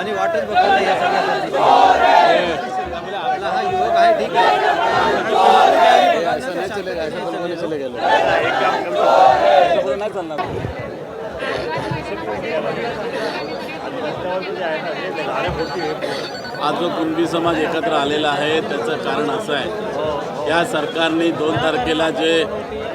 आणि वाटत बघत या सगळ्यासाठी. आपला हा युवक आहे ठीक आहे. आज जो कुणबी समाज एकत्र आलेला आहे त्याचं कारण असं आहे. या सरकारने दोन तारखेला जे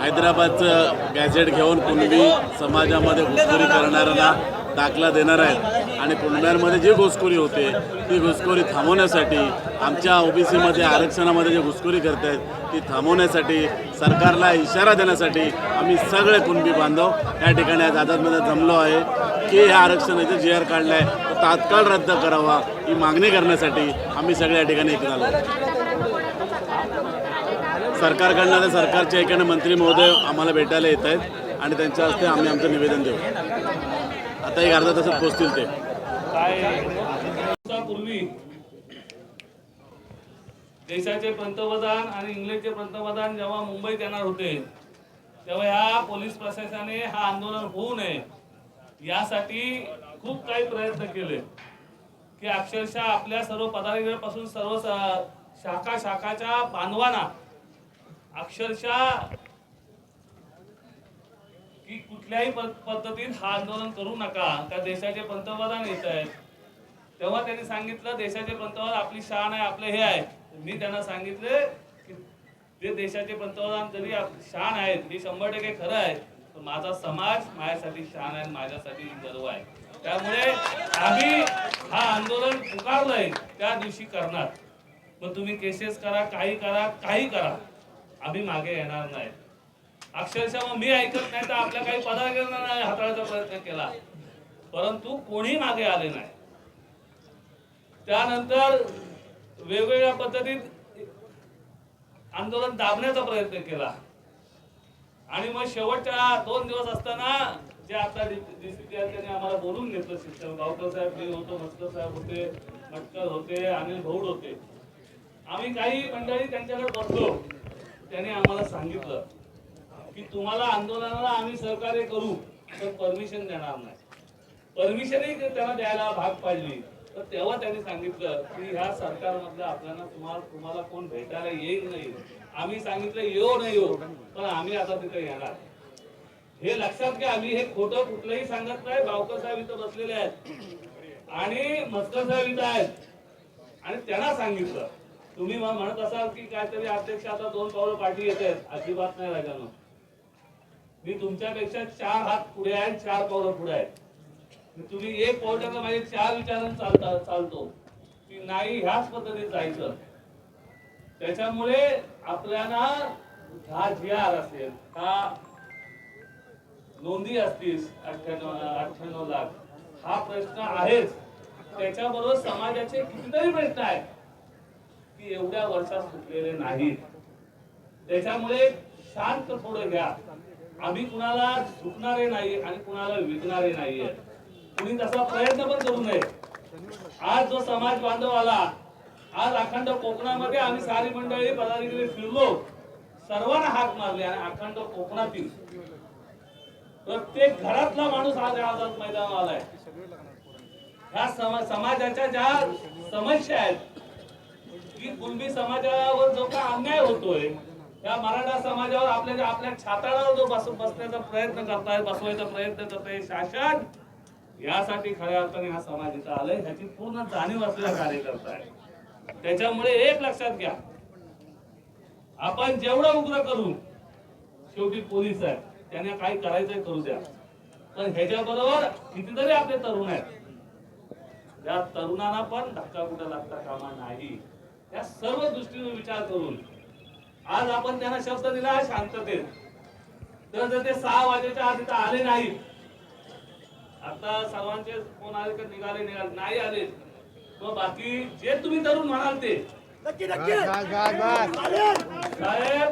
हैदराबादचं गॅझेट घेऊन कुणबी समाजामध्ये घुसखोरी करणाऱ्यांना दाखला देणार आहेत. आणि कुणब्यांमध्ये जी घुसखोरी होते ती घुसखोरी थांबवण्यासाठी आमच्या ओबीसीमध्ये आरक्षणामध्ये जे घुसखोरी करत आहेत ती थांबवण्यासाठी सरकारला इशारा देण्यासाठी आम्ही सगळे कुणबी बांधव या ठिकाणी आज आझादमध्ये जमलो आहे. की हे आरक्षणाचे जी आर काढलं आहे तो तात्काळ रद्द करावा ही मागणी करण्यासाठी आम्ही सगळे या ठिकाणी एकत्र आलो. सरकारकडनं आता सरकारच्या एकाने मंत्री महोदय आम्हाला भेटायला येत आहेत आणि त्यांच्या हस्ते आम्ही आमचं निवेदन देऊ. आता एक अर्धा तासात पोहोचतील ते. देशाचे पंतप्रधान आणि इंग्लंडचे पंतप्रधान जेव्हा मुंबईत येणार होते तेव्हा ह्या पोलीस प्रशासनाने हा आंदोलन होऊ नये यासाठी खूप काही प्रयत्न केले की अक्षरशः आपल्या सर्व पदाधिकाऱ्यापासून सर्व शाखा शाखाच्या बांधवांना अक्षरशः की कुठल्याही पद्धतीत हा आंदोलन करू नका. का देशाचे पंतप्रधान येत आहेत. तेव्हा त्यांनी सांगितलं देशाचे पंतप्रधान आपली शान आहे आपले हे आहे. मी त्यांना सांगितले की जे देशाचे पंतप्रधान जरी आप- शान आहेत हे शंभर टक्के खरं आहे पण माझा समाज माझ्यासाठी शान आहे आणि माझ्यासाठी गर्व आहे. त्यामुळे आम्ही हा आंदोलन पुकारलंय त्या दिवशी करणार. मग तुम्ही केसेस करा काही करा काही करा. आम्ही मागे येणार नाही. अक्षरशः मग मी ऐकत नाही तर आपल्या काही पदाधिकाऱ्यांना हाताळायचा प्रयत्न केला. परंतु कोणी मागे आले नाही. त्यानंतर वेगवेगळ्या पद्धतीत आंदोलन दाबण्याचा प्रयत्न केला. आणि मग शेवटच्या दोन दिवस असताना जे आता डीसीपी त्यांनी आम्हाला बोलून घेतलं. शिक्षण गावकर साहेब मी होतो मस्कर साहेब होते मटकर होते अनिल भौड होते. आम्ही काही मंडळी त्यांच्याकडे बसलो. त्यांनी आम्हाला सांगितलं. की तुम्हाला आंदोलनाला आम्ही सहकार्य करू पण परमिशन देणार नाही. परमिशनही त्यांना द्यायला भाग पाडली. तर तेव्हा त्यांनी सांगितलं की ह्या सरकारमधल्या आपल्याला तुम्हाला तुम्हाला कोण भेटायला येईल नाही. आम्ही सांगितलं येऊ नाही येऊ पण आम्ही आता तिथे येणार. हे लक्षात घ्या आम्ही हे खोटं कुठलंही सांगत नाही. बावकर साहेब इथं बसलेले आहेत. आणि मस्कर साहेब इथं आहेत. आणि त्यांना सांगितलं. तुम्ही म्हणत असाल की काहीतरी अध्यक्ष आता दोन पावलं पाठी येत आहेत. अजिबात नाही राजानं मी तुमच्यापेक्षा चार हात पुढे आहे चार पावलं पुढे आहेत. तुम्ही एक पाऊल टाकलं माझे चार विचारांनी चालता चालतो. की नाही ह्याच पद्धतीत जायचं. त्याच्यामुळे आपल्याला हा जी आर असेल हा नोंदी असतील अठ्ठ्याण्णव अठ्ठ्याण्णव लाख. हा प्रश्न आहेच. त्याच्याबरोबर समाजाचे कितीतरी प्रश्न आहेत की एवढ्या वर्षात सुटलेले नाहीत. त्याच्यामुळे शांत थोडं घ्या. आम्ही कुणाला झुकणारे नाही आणि कुणाला विकणारे नाहीये कुणी तसा प्रयत्न पण करू नये. आज जो समाज बांधव आला आज अखंड कोकणामध्ये आम्ही सारी मंडळी पदाधिकारी फिरलो सर्वांना हाक मारले आणि अखंड कोकणातील प्रत्येक घरातला माणूस आज या आझाद आलाय. ह्या समाजाच्या ज्या समस्या आहेत की कुणबी समाजावर जो काय अन्याय होतोय त्या मराठा समाजावर आपल्या आपल्या छाताळावर जो बस बसण्याचा प्रयत्न करताय बसवायचा प्रयत्न करताय शासन यासाठी खऱ्या अर्थाने हा समाज इथं आलाय. ह्याची पूर्ण जाणीव असलेला कार्यकर्ता आहे. त्याच्यामुळे एक लक्षात घ्या. आपण जेवढं उग्र करू शेवटी पोलीस आहेत. त्यांना काही करायचंय करू द्या. पण ह्याच्याबरोबर कितीतरी आपले तरुण आहेत. त्या तरुणांना पण धक्का कुठं लागता कामा नाही. या सर्व दृष्टीने विचार करून आज आपण त्यांना शब्द दिला शांततेत. तर जर ते सहा वाजेच्या इथं आले नाही आता सर्वांचे फोन आले का निघाले निघाले नाही आले मग बाकी जे तुम्ही तरुण म्हणाल ते. साहेब